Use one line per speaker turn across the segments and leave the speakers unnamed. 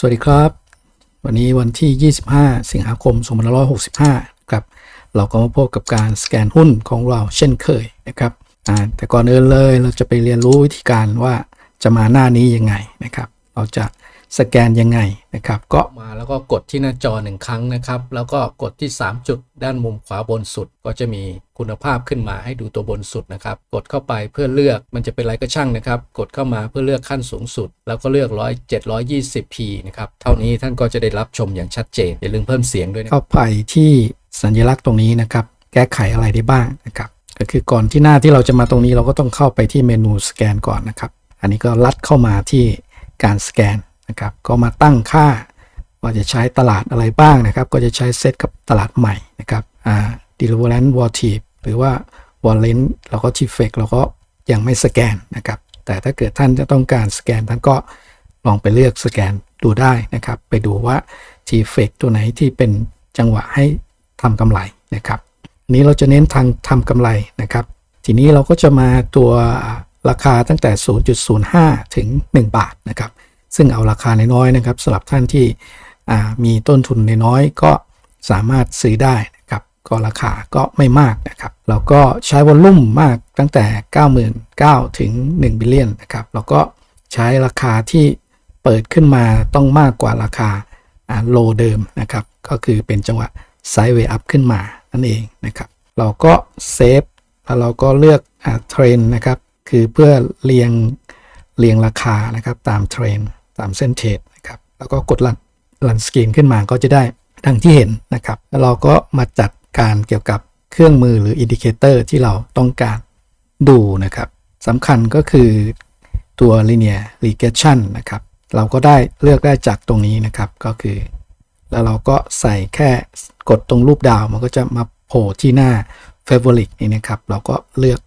สวัสดีครับ วันนี้วันที่ 25 สิงหาคม2565ครับเราก็มาพบกับการสแกนหุ้นของเราเช่นเคยนะครับแต่ก่อนอื่นเลยเราจะไปเรียนรู้วิธีการว่าจะมาหน้านี้ยังไงนะครับ เราจะ สแกนยังไงนะครับก็มาแล้วก็กดที่หน้าจอหนึ่งครั้งนะครับ แล้วก็กดที่ 3 จุดด้านมุมขวาบนสุด ก็จะมีคุณภาพขึ้นมาให้ดูตัวบนสุดนะครับ กดเข้าไปเพื่อเลือกมันจะเป็นอะไรก็ช่างนะครับ กดเข้ามาเพื่อเลือกขั้นสูงสุด แล้วก็เลือก100 720p นะครับเท่านี้ท่านก็จะได้รับชมอย่างชัดเจนอย่าลืมเพิ่มเสียงด้วยนะเข้าไปที่สัญลักษณ์ตรงนี้นะครับ แก้ไขอะไรได้บ้างนะครับก็คือก่อนที่หน้าที่เราจะมาตรงนี้เราก็ต้องเข้าไปที่เมนูสแกนก่อนนะครับ อันนี้ก็ลัดเข้ามาที่การสแกน นะครับก็มาตั้งค่าว่าจะใช้ตลาดอะไรบ้างนะครับ ก็จะใช้เซตกับตลาดใหม่นะครับอ่า deliverance votive หรือว่า wallet แล้วก็ t f e c เราก็ยังไม่สแกนนะครับ แต่ถ้าเกิดท่านจะต้องการสแกนท่านก็ลองไปเลือกสแกนดูได้นะครับ ไปดูว่า t f e c ตัวไหนที่เป็นจังหวะให้ทำกำไรนะครับนนี้เราจะเน้นทางทำกำไรนะครับ ทีนี้เราก็จะมาตัวราคาตั้งแต่ 0.05 ถึง 1 บาทนะครับ ซึ่งเอาราคาน้อยๆนะครับสำหรับท่านที่มีต้นทุนน้อยก็สามารถซื้อได้นะครับก็ราคาก็ไม่มากนะครับเราก็ใช้วอลลุ่มมากตั้งแต่ 99,000ถึง1บิลเลียนนะครับเราก็ใช้ราคาที่เปิดขึ้นมาต้องมากกว่าราคาโลเดิมนะครับก็คือเป็นจังหวะไซด์เวย์อัพขึ้นมานั่นเองนะครับเราก็เซฟแล้วเราก็เลือกเทรนนะครับคือเพื่อเรียงเรียงราคานะครับตามเทรน ตามเส้นเทรดนะครับแล้วก็กดลันลันสกรีนขึ้นมาก็จะได้ดังที่เห็นนะครับแล้วเราก็มาจัดการเกี่ยวกับเครื่องมือหรืออินดิเคเตอร์ที่เราต้องการดูนะครับสำคัญก็คือตัว linear regression นะครับ เราก็ได้เลือกได้จากตรงนี้นะครับก็คือ แล้วเราก็ใส่แค่กดตรงรูปดาวมันก็จะมาโผล่ที่หน้า favorite นี่นะครับ เราก็เลือก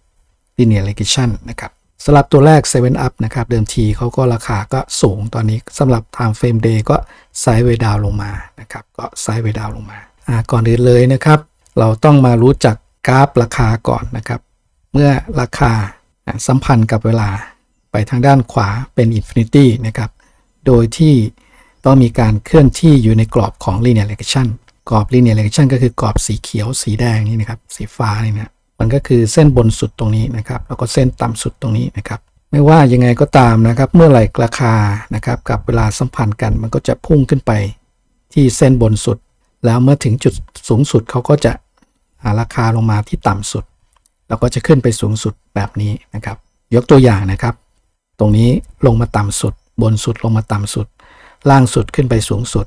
linear regression นะครับ สำหรับตัวแรก 7 up นะครับ เดิมทีเขาก็ราคาก็สูงตอนนี้สำหรับ time frame day ก็ไซด์เวดาวลงมานะครับ ก็ไซด์เวดาวลงมาอ่าก่อนอื่นเลยนะครับ เราต้องมารู้จักกราฟราคาก่อนนะครับ เมื่อราคาสัมพันธ์กับเวลาไปทางด้านขวาเป็น infinity นะครับ โดยที่ต้องมีการเคลื่อนที่อยู่ในกรอบของ linear regression กรอบ linear regression ก็คือกรอบสีเขียวสีแดงนี่นะครับ สีฟ้านี่นะ มันก็คือเส้นบนสุดตรงนี้นะครับ แล้วก็เส้นต่ำสุดตรงนี้นะครับ ไม่ว่ายังไงก็ตามนะครับ เมื่อไหร่ราคานะครับ กับเวลาสัมพันธ์กัน มันก็จะพุ่งขึ้นไปที่เส้นบนสุด แล้วเมื่อถึงจุดสูงสุดเขาก็จะหาราคาลงมาที่ต่ำสุด แล้วก็จะขึ้นไปสูงสุดแบบนี้นะครับ ยกตัวอย่างนะครับ ตรงนี้ลงมาต่ำสุด บนสุดลงมาต่ำสุด ล่างสุดขึ้นไปสูงสุด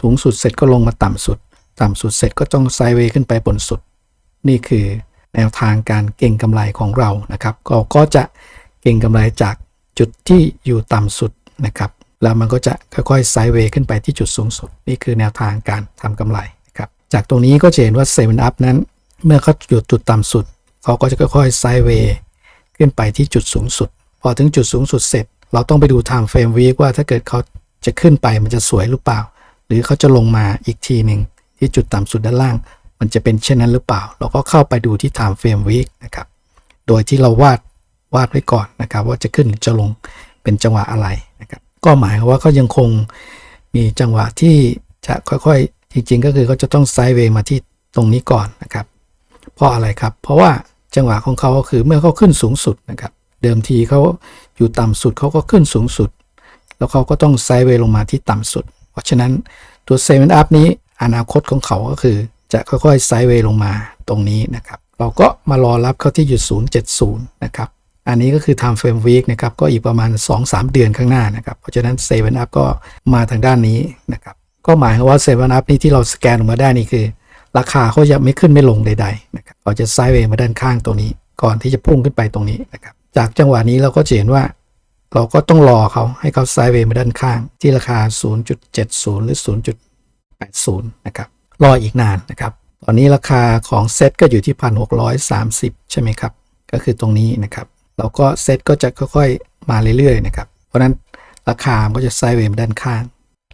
สูงสุดเสร็จก็ลงมาต่ำสุด ต่ำสุดเสร็จก็ต้องไซด์เวย์ขึ้นไปบนสุด นี่คือ แนวทางการเก่งกำไรของเรานะครับก็ก็จะเก่งกำไรจากจุดที่อยู่ต่ำสุดนะครับ แล้วมันก็จะค่อยๆไซด์เวย์ขึ้นไปที่จุดสูงสุด นี่คือแนวทางการทำกำไรนะครับ จากตรงนี้ก็จะเห็นว่า7 up นั้น เมื่อเขาอยู่จุดต่ำสุดเขาก็จะค่อยๆไซด์เวย์ขึ้นไปที่จุดสูงสุด พอถึงจุดสูงสุดเสร็จ เราต้องไปดู time frame week ว่าถ้าเกิดเขาจะขึ้นไปมันจะสวยหรือเปล่า หรือเขาจะลงมาอีกทีหนึ่งที่จุดต่ำสุดด้านล่าง มันจะเป็นเช่นนั้นหรือเปล่า เราก็เข้าไปดูที่ time frame week นะครับ โดยที่เราวาดวาดไว้ก่อนนะครับ ว่าจะขึ้นจะลงเป็นจังหวะอะไรนะครับ ก็หมายว่าเขายังคงมีจังหวะที่จะค่อยๆ จริงๆ ก็คือเขาจะต้องไซด์เวย์มาที่ตรงนี้ก่อนนะครับ เพราะอะไรครับ เพราะว่าจังหวะของเขาก็คือเมื่อเขาขึ้นสูงสุดนะครับ เดิมทีเขาอยู่ต่ำสุดเขาก็ขึ้นสูงสุด แล้วเขาก็ต้องไซด์เวย์ลงมาที่ต่ำสุด เพราะฉะนั้นตัวเซเว่นอัพนี้อนาคตของเขาก็คือ จะค่อยๆไซด์เวย์ลงมาตรงนี้นะครับ เราก็มารอรับเขาที่อยู่070 นะครับ อันนี้ก็คือ time frame week นะครับ ก็อีกประมาณ 2-3 เดือนข้างหน้านะครับ เพราะฉะนั้น 7 up ก็มาทางด้านนี้นะครับ ก็หมายความว่า 7 up นี่ที่เราสแกนออกมาได้นี่คือ ราคาเขาจะไม่ขึ้นไม่ลงใดๆนะครับเขาจะไซด์เวย์มาด้านข้างตรงนี้ ก่อนที่จะพุ่งขึ้นไปตรงนี้นะครับ จากจังหวะนี้เราก็จะเห็นว่าเราก็ต้องรอเขาให้เขาไซด์เวย์มาด้านข้าง ที่ราคา 0.70 หรือ 0.80 นะครับ รออีกนานนะครับ ตอนนี้ราคาของเซตก็อยู่ที่1,630ใช่ไหมครับ ก็คือตรงนี้นะครับเราก็เซตก็จะค่อยๆ มาเรื่อยๆนะครับ เพราะนั้นราคาก็จะไซด์เวย์มด้านข้าง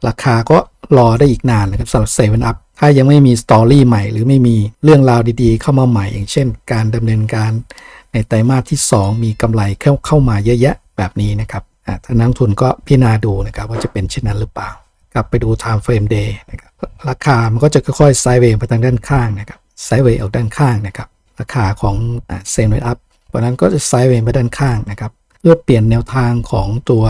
ราคาก็รอได้อีกนานนะครับสำหรับเซเว่นอัพถ้ายังไม่มีสตอรี่ใหม่หรือไม่มีเรื่องราวดีๆ เข้ามาใหม่ อย่างเช่น การดำเนินการในไตรมาสที่ 2 มีกำไรเข้าเข้ามาเยอะแยะแบบนี้นะครับอ่าถ้านักทุนก็พิจารณาดูนะครับว่าจะเป็นเช่นนั้นหรือเปล่า กลับไปดู time frame day นะครับราคามันก็จะค่อยๆไซด์เวย์ไปทางด้านข้างนะครับไซด์เวย์ออกด้านข้างนะครับ ราคาของเซนเวอัพเพราะนั้นก็จะไซด์เวย์ไปด้านข้างนะครับ เพื่อเปลี่ยนแนวทางของตัว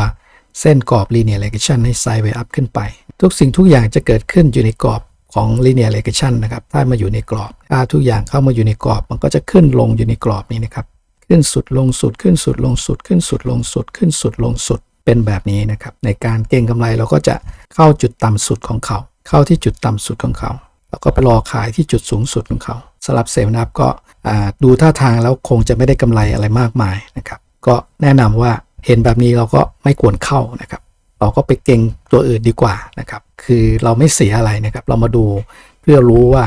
เส้นกรอบ linear regression ให้ไซด์เวย์อัพขึ้นไป ทุกสิ่งทุกอย่างจะเกิดขึ้นอยู่ในกรอบของ linear regression นะครับ ถ้ามาอยู่ในกรอบถ้าทุกอย่างเข้ามาอยู่ในกรอบ มันก็จะขึ้นลงอยู่ในกรอบนี้นะครับ ขึ้นสุดลงสุด ขึ้นสุดลงสุด ขึ้นสุดลงสุด ขึ้นสุดลงสุด เป็นแบบนี้นะครับ ในการเก็งกำไรเราก็จะเข้าจุดต่ำสุดของเขา เข้าที่จุดต่ำสุดของเขา แล้วก็ไปรอขายที่จุดสูงสุดของเขาสำหรับเซลล์นับก็ดูท่าทางแล้วคงจะไม่ได้กำไรอะไรมากมายนะครับ ก็แนะนำว่าเห็นแบบนี้เราก็ไม่ควรเข้านะครับ เราก็ไปเก่งตัวอื่นดีกว่านะครับ คือเราไม่เสียอะไรนะครับ เรามาดูเพื่อรู้ว่า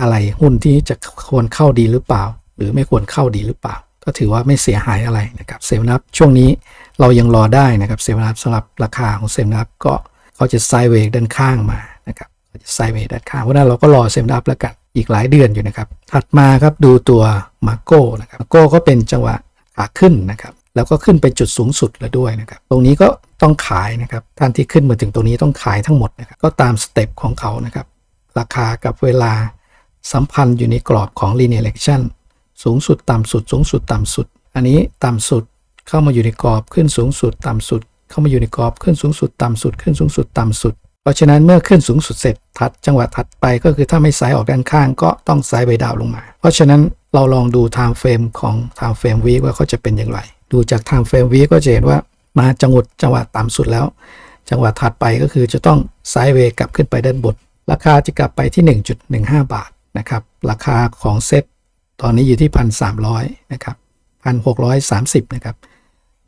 อะไรหุ้นที่จะควรเข้าดีหรือเปล่า หรือไม่ควรเข้าดีหรือเปล่า ก็ถือว่าไม่เสียหายอะไรนะครับ เซลนับช่วงนี้ เรายังรอได้นะครับเซลนับสำหรับราคาของเซลนับก็เขาจะไซด์เวย์ด้านข้างมานะครับจะไซด์เวย์ด้านข้างเพราะนั้นเราก็รอเซลนับแล้วกันอีกหลายเดือนอยู่นะครับ ถัดมาครับดูตัวมาโก้นะครับมาโก้ก็เป็นจังหวะขาขึ้นนะครับแล้วก็ขึ้นไปจุดสูงสุดแล้วด้วยนะครับ ตรงนี้ก็ต้องขายนะครับท่านที่ขึ้นมาถึงตรงนี้ต้องขายทั้งหมดนะครับก็ตามสเต็ปของเขานะครับราคากับเวลาสัมพันธ์อยู่ในกรอบของ linear regression สูงสุดต่ำสุด สูงสุดต่ำสุด อันนี้ต่ำสุด เข้ามาอยู่ในกรอบขึ้นสูงสุดต่ำสุด เข้ามาอยู่ในกรอบขึ้นสูงสุดต่ำสุด ขึ้นสูงสุดต่ำสุด เพราะฉะนั้นเมื่อขึ้นสูงสุดเสร็จถัดจังหวะถัดไปก็คือถ้าไม่ไซด์ออกด้านข้างก็ต้องไซด์ไปดาวลงมา เพราะฉะนั้นเราลองดู time frame ของ time frame week ว่าเขาจะเป็นอย่างไร ดูจาก time frame week ก็จะเห็นว่ามาจังหวะจังหวะต่ำสุดแล้ว จังหวะถัดไปก็คือจะต้องไซด์เวกลับขึ้นไปด้านบนราคาจะกลับไปที่ 1.15 บาทนะครับราคาของเซ็ตตอนนี้อยู่ที่ 1,300 นะครับ 1,630 นะครับ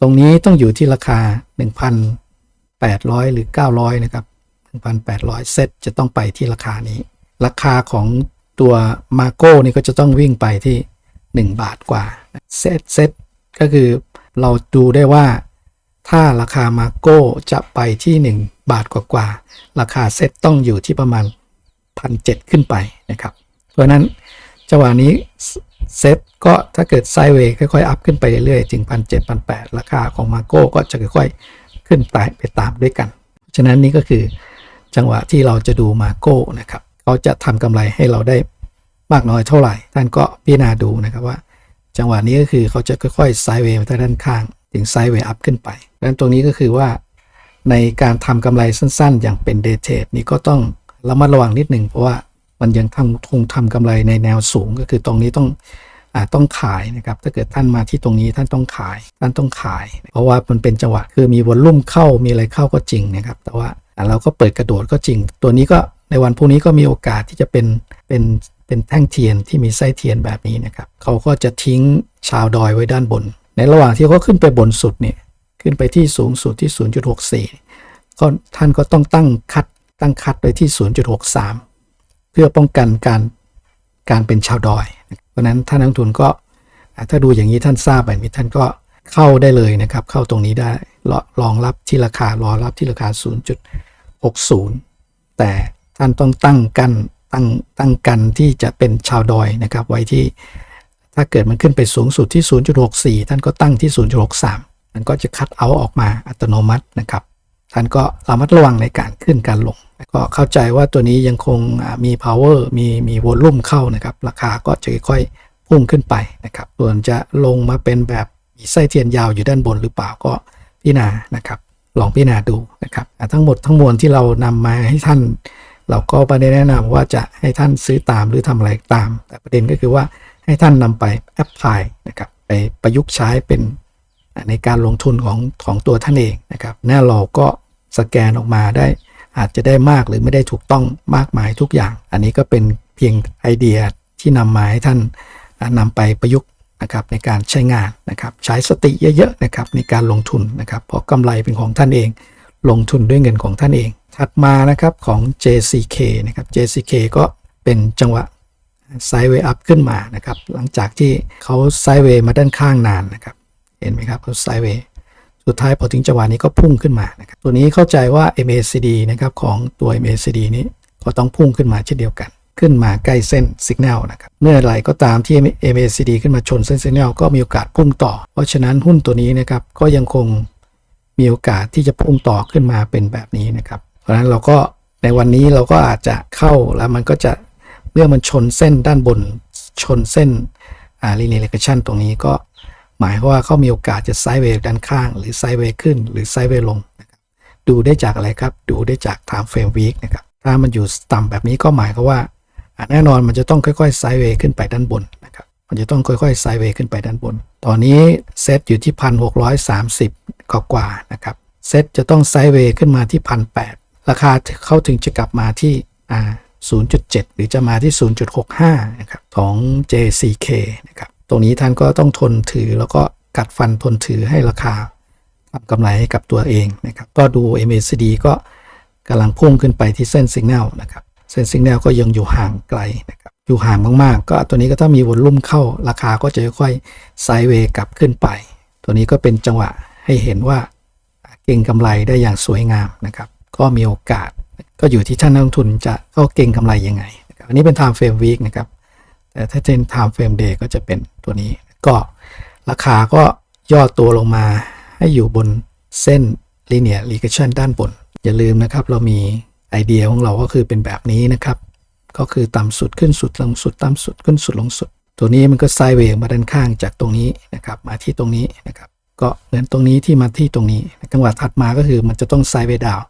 ตรงนี้ต้องอยู่ที่ราคา 1,800 หรือ 900 นะครับ 1,800 เซตจะต้องไปที่ราคานี้ ราคาของตัวมาโก้นี่ก็จะต้องวิ่งไปที่ 1 บาทกว่า เซตเซตก็คือเราดูได้ว่าถ้าราคามาโก้จะไปที่ 1 บาทกว่าๆราคาเซตต้องอยู่ที่ประมาณ 1,700 ขึ้นไปนะครับ เพราะฉะนั้นจังหวะนี้ เซตก็ถ้าเกิดไซด์เวย์ค่อยๆ อัพขึ้นไปเรื่อยๆ ถึง1,700 1,800ราคาของมาโก้ก็จะค่อยๆ ขึ้นไปไปตามด้วยกันเพราะฉะนั้นนี่ก็คือจังหวะที่เราจะดูมาโก้นะครับเขาจะทำกำไรให้เราได้มากน้อยเท่าไหร่ ท่านก็พิจารณาดูนะครับว่า จังหวะนี้ก็คือเขาจะค่อยๆไซด์เวย์ไปทางด้านข้าง ถึงไซด์เวย์อัพขึ้นไปดังนั้นตรงนี้ก็คือว่าในการทำกำไรสั้นๆ อย่างเป็นเดย์เทรดนี่ก็ต้องระมัดระวังนิดหนึ่งเพราะว่า มันยังทำคงทำกำไรในแนวสูงก็คือตรงนี้ต้องอต้องขายนะครับ ถ้าเกิดท่านมาที่ตรงนี้ท่านต้องขาย ท่านต้องขาย เพราะว่ามันเป็นจังหวะคือมีวอลลุ่มเข้ามีอะไรเข้าก็จริงนะครับ แต่ว่าเราก็เปิดกระโดดก็จริง ตัวนี้ก็ในวันพรุ่งนี้ก็มีโอกาสที่จะเป็นเป็นเป็นแท่งเทียนที่มีไส้เทียนแบบนี้นะครับ เขาก็จะทิ้งชาวดอยไว้ด้านบน ในระหว่างที่เขาขึ้นไปบนสุดเนี่ยขึ้นไปที่สูงสุดที่ 0.64ก็ท่านก็ต้องตั้งคัดตั้งคัดไว้ที่ 0.63 เพื่อป้องกันการการเป็นชาวดอย เพราะนั้นท่านนักทุนก็ถ้าดูอย่างนี้ท่านทราบแบบนี้ท่านก็เข้าได้เลยนะครับ เข้าตรงนี้ได้รอรองรับที่ราคารอรับที่ราคา 0.60 แต่ท่านต้องตั้งกันตั้งตั้งกันที่จะเป็นชาวดอยนะครับ ไว้ที่ถ้าเกิดมันขึ้นไปสูงสุดที่ 0.64 ท่านก็ตั้งที่ 0.63 มันก็จะคัดเอาออกมาอัตโนมัตินะครับ ท่านก็ระมัดระวังในการขึ้นการลงก็เข้าใจว่าตัวนี้ยังคงมี power มีมีวอลลุ่มเข้านะครับ ราคาก็จะค่อยๆพุ่งขึ้นไปนะครับ ส่วนจะลงมาเป็นแบบมีไส้เทียนยาวอยู่ด้านบนหรือเปล่าก็พิจารณานะครับ ลองพิจารณาดูนะครับ ทั้งหมดทั้งมวลที่เรานำมาให้ท่าน เราก็ไม่ได้แนะนำว่าจะให้ท่านซื้อตามหรือทำอะไรตาม แต่ประเด็นก็คือว่าให้ท่านนำไปแอปพลายนะครับไปประยุกต์ใช้เป็นในการลงทุนของของตัวท่านเองนะครับแน่เราก็ สแกนออกมาได้ อาจจะได้มากหรือไม่ได้ถูกต้องมากมายทุกอย่าง อันนี้ก็เป็นเพียงไอเดียที่นำมาให้ท่านนำไปประยุกต์นะครับในการใช้งานนะครับใช้สติเยอะๆนะครับในการลงทุนนะครับเพราะกำไรเป็นของท่านเอง ลงทุนด้วยเงินของท่านเอง ถัดมานะครับของ JCK นะครับ JCK ก็เป็นจังหวะไซด์เวย์อัพขึ้นมานะครับหลังจากที่เขาไซด์เวย์มาด้านข้างนานนะครับเห็นไหมครับเขาไซด์เวย์ สุดท้ายพอถึงจังหวะนี้ก็พุ่งขึ้นมานะครับตัวนี้เข้าใจว่า MACD นะครับของตัว MACD นี้ก็ต้องพุ่งขึ้นมาเช่นเดียวกัน ขึ้นมาใกล้เส้นสัญญาณนะครับเมื่อไหร่ก็ตามที่ MACD ขึ้นมาชนเส้นสัญญาณก็มีโอกาสพุ่งต่อ เพราะฉะนั้นหุ้นตัวนี้นะครับก็ยังคงมีโอกาสที่จะพุ่งต่อขึ้นมาเป็นแบบนี้นะครับ เพราะฉะนั้นเราก็ในวันนี้เราก็อาจจะเข้าแล้วมันก็จะเมื่อมันชนเส้นด้านบนชนเส้นอ่า linear regression ตรงนี้ก็ หมายความว่าเขามีโอกาสจะไซด์เวย์ด้านข้าง หรือไซด์เวย์ขึ้น หรือไซด์เวย์ลงนะครับดูได้จากอะไรครับ ดูได้จาก time frame week นะครับถ้ามันอยู่ต่ำแบบนี้ก็หมายความว่า แน่นอนมันจะต้องค่อยๆไซด์เวย์ขึ้นไปด้านบนนะครับมันจะต้องค่อยๆไซด์เวย์ขึ้นไปด้านบน ตอนนี้เซตอยู่ที่พันหกร้อยสามสิบกว่านะครับเซตจะต้องไซด์เวย์ขึ้นมาที่พันแปดราคาเข้าถึงจะกลับมาที่อ่า0.7 หรือจะมาที่ 0.65 นะครับ ของ JCK นะครับ ตรงนี้ท่านก็ต้องทนถือแล้วก็กัดฟันทนถือให้ราคาทำกำไรให้กับตัวเองนะครับ ก็ดู MACD ก็กำลังพุ่งขึ้นไปที่เส้นสัญญาณนะครับ เส้นสัญญาณก็ยังอยู่ห่างไกลนะครับอยู่ห่างมากๆ ก็ตัวนี้ก็ถ้ามีวอลลุ่มเข้าราคาก็จะค่อยไซด์เวย์กลับขึ้นไป ตัวนี้ก็เป็นจังหวะให้เห็นว่าเก่งกำไรได้อย่างสวยงามนะครับ ก็มีโอกาสก็อยู่ที่ท่านนักลงทุนจะเข้าเก่งกำไรยังไงนะครับอันนี้เป็น time frame week นะครับแต่ถ้าเป็น time frame day ก็จะเป็น ตัวนี้ ก็ราคาก็ย่อตัวลงมาให้อยู่บนเส้น linear regression ด้านบน อย่าลืมนะครับ เรามีไอเดียของเราก็คือเป็นแบบนี้นะครับ ก็คือต่ำสุดขึ้นสุดลงสุดต่ำสุดขึ้นสุดลงสุด ตัวนี้มันก็ไซด์เวย์มาด้านข้างจากตรงนี้นะครับ มาที่ตรงนี้นะครับ ก็เหมือนตรงนี้ที่มาที่ตรงนี้จังหวะถัดมาก็คือมันจะต้องไซด์เวย์ดาว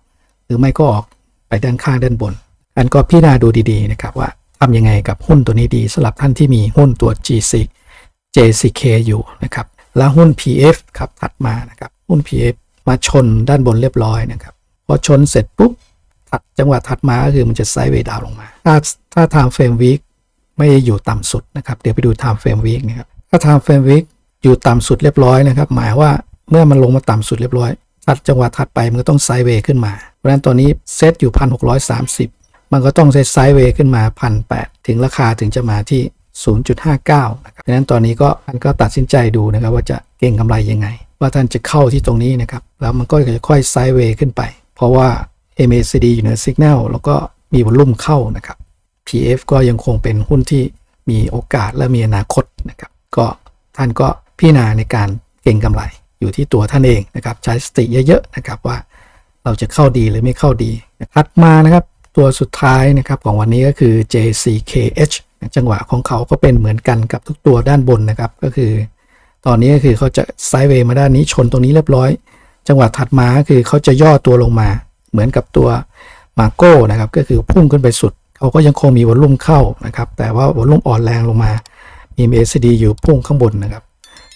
หรือไม่ก็ออกไปด้านข้างด้านบน อันก็พิจารณาดูดีๆนะครับว่าทำยังไงกับหุ้นตัวนี้ดีสำหรับท่านที่มีหุ้นตัว GC JCK อยู่นะครับ แล้วหุ้น PF ครับถัดมานะครับหุ้น PF มาชนด้านบนเรียบร้อยนะครับ พอชนเสร็จปุ๊บถัดจังหวะถัดมาก็คือมันจะไซด์เวดาวลงมา ถ้าถ้า time frame week ไม่ได้อยู่ต่ำสุดนะครับ เดี๋ยวไปดู time frame week นะครับ ถ้า time frame week อยู่ต่ำสุดเรียบร้อยนะครับ หมายว่าเมื่อมันลงมาต่ำสุดเรียบร้อยถัดจังหวะถัดไปมันก็ต้องไซด์เวย์ขึ้นมา เพราะฉะนั้นตอนนี้เซตอยู่ 1,630 มันก็ต้องเซตไซด์เวย์ขึ้นมา 1,800 ถึงราคาถึงจะมาที่ 0.59นะครับดังนั้นตอนนี้ก็ท่านก็ตัดสินใจดูนะครับว่าจะเก่งกำไรยังไง ว่าท่านจะเข้าที่ตรงนี้นะครับ แล้วมันก็จะค่อยไซด์เวย์ขึ้นไป เพราะว่า MACD อยู่เหนือสัญญาณแล้วก็มีวอลุ่มเข้านะครับ PF ก็ยังคงเป็นหุ้นที่มีโอกาสและมีอนาคตนะครับ ก็ท่านก็พิจารณาในการเก่งกำไรอยู่ที่ตัวท่านเองนะครับ ใช้สติเยอะๆนะครับว่าเราจะเข้าดีหรือไม่เข้าดีถัดมานะครับ ตัวสุดท้ายนะครับของวันนี้ก็คือ JCKH จังหวะของเขาก็เป็นเหมือนกันกับทุกตัวด้านบนนะครับ ก็คือ ตอนนี้ก็คือเขาจะไซด์เวย์มาด้านนี้ชนตรงนี้เรียบร้อย จังหวะถัดมาคือเขาจะย่อตัวลงมา เหมือนกับตัวมาโก้นะครับก็คือพุ่งขึ้นไปสุด เขาก็ยังคงมีวอลลุ่มเข้านะครับ แต่ว่าวอลลุ่มอ่อนแรงลงมามี MACD อยู่พุ่งข้างบนนะครับ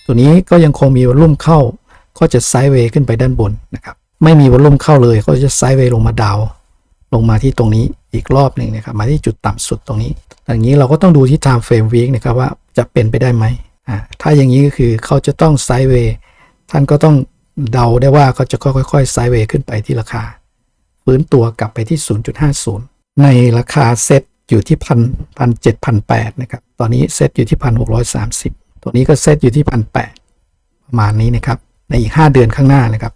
ตัวนี้ก็ยังคงมีวอลลุ่มเข้า ก็จะไซด์เวย์ขึ้นไปด้านบนนะครับ ไม่มีวอลลุ่มเข้าเลยก็จะไซด์เวย์ลงมาดาว ลงมาที่ตรงนี้อีกรอบหนึ่งนะครับมาที่จุดต่ำสุดตรงนี้ อย่างนี้เราก็ต้องดูที่ time frame week นะครับว่าจะเป็นไปได้ไหมอ่าถ้าอย่างนี้ก็คือเขาจะต้องไซด์เวย์ท่านก็ต้องเดาได้ว่าเขาจะค่อยๆไซด์เวย์ขึ้นไปที่ราคาฟื้นตัวกลับไปที่ 0.50 ในราคาเซ็ตอยู่ที่พันพันเจ็ดพันแปดนะครับ ตอนนี้เซ็ตอยู่ที่พันหกร้อยสามสิบตัวนี้ก็เซ็ตอยู่ที่พันแปดประมาณนี้นะครับ ในอีก5เดือนข้างหน้านะครับ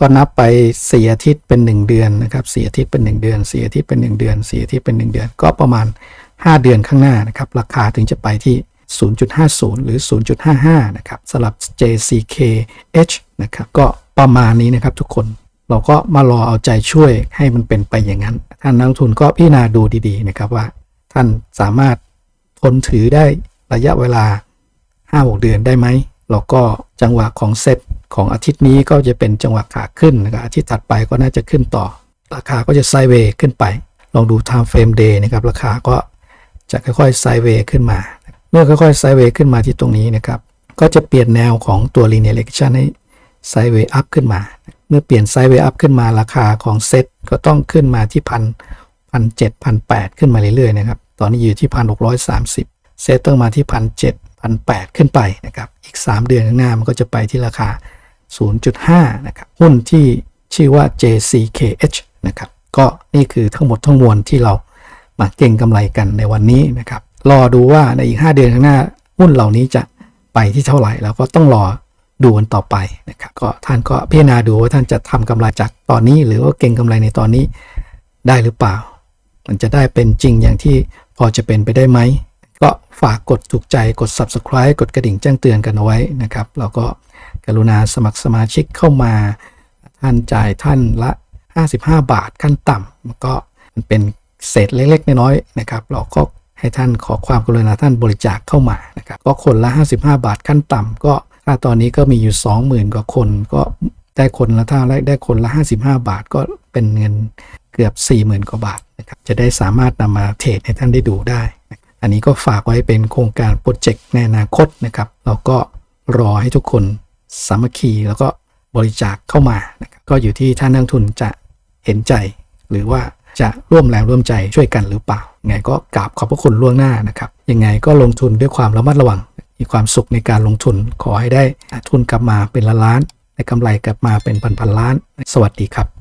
ก็นับไป4อาทิตย์เป็น 1 เดือนนะครับ4อาทิตย์เป็น 1 เดือน4อาทิตย์เป็น 1 เดือน4อาทิตย์เป็น 1 เดือน ก็ประมาณ 5 เดือนข้างหน้านะครับราคาถึงจะไปที่ 0.50 หรือ 0.55 นะครับสำหรับ JCKH นะครับก็ประมาณนี้นะครับทุกคนเราก็มารอเอาใจช่วยให้มันเป็นไปอย่างนั้น ท่านนักทุนก็พิจารณาดูดีๆนะครับว่า ท่านสามารถทนถือได้ระยะเวลา 5-6 เดือนได้ไหมแล้วก็จังหวะของเซต ของอาทิตย์นี้ก็จะเป็นจังหวะขาขึ้นนะครับอาทิตย์ถัดไปก็น่าจะขึ้นต่อ ราคาก็จะไซเวย์ขึ้นไป ลองดู time frame day นะครับราคาก็จะค่อยๆไซเวย์ขึ้นมา เมื่อค่อยๆไซเวย์ขึ้นมาที่ตรงนี้นะครับก็จะเปลี่ยนแนวของตัว linear regression ให้ไซเวย์อัพขึ้นมา เมื่อเปลี่ยนไซเวย์อัพขึ้นมาราคาของเซตก็ต้องขึ้นมาที่พันพันเจ็ดพันแปดขึ้นมาเรื่อยๆนะครับตอนนี้อยู่ที่พันหกร้อยสามสิบเซตต้องมาที่พันเจ็ดพันแปดขึ้นไปนะครับอีก 3 เดือนข้างหน้ามันก็จะไปที่ราคา 0.5 นะครับ หุ้นที่ชื่อว่า JCKH นะครับ ก็นี่คือทั้งหมดทั้งมวลที่เรามาเก็งกำไรกันในวันนี้นะครับ รอดูว่าในอีก 5 เดือนข้างหน้า หุ้นเหล่านี้จะไปที่เท่าไหร่ แล้วก็ต้องรอดูกันต่อไปนะครับ ก็ท่านก็พิจารณาดูว่าท่านจะทำกำไรจากตอนนี้ หรือว่าเก็งกำไรในตอนนี้ได้หรือเปล่า มันจะได้เป็นจริงอย่างที่พอจะเป็นไปได้ไหมก็ฝากกดถูกใจกด subscribe กดกระดิ่งแจ้งเตือนกันเอาไว้นะครับ แล้วก็ กรุณาสมัครสมาชิกเข้ามา ท่านจ่ายท่านละ 55 บาทขั้นต่ำมันก็มันเป็นเศษเล็ก ๆ น้อยๆนะครับเราก็ให้ท่านขอความกรุณาท่านบริจาคเข้ามานะครับก็คนละ 55 บาทขั้นต่ำก็ถ้าตอนนี้ก็มีอยู่ 20,000 กว่าคนก็ได้คนละถ้าได้คนละ 55 บาทก็เป็นเงินเกือบ 40,000 กว่าบาทนะครับจะได้สามารถนำมาเทรดให้ท่านได้ดูได้ อันนี้ก็ฝากไว้เป็นโครงการโปรเจกต์ในอนาคตนะครับเราก็รอให้ทุกคน สามัคคีแล้วก็บริจาคเข้ามานะครับก็อยู่ที่ท่านนักทุนจะเห็นใจ หรือว่าจะร่วมแรงร่วมใจช่วยกันหรือเปล่ายังไงก็กราบขอบพระคุณล่วงหน้านะครับยังไงก็ลงทุนด้วยความระมัดระวัง มีความสุขในการลงทุนขอให้ได้ทุนกลับมาเป็นล้านล้านได้กำไรกลับมาเป็นพันพันล้าน สวัสดีครับ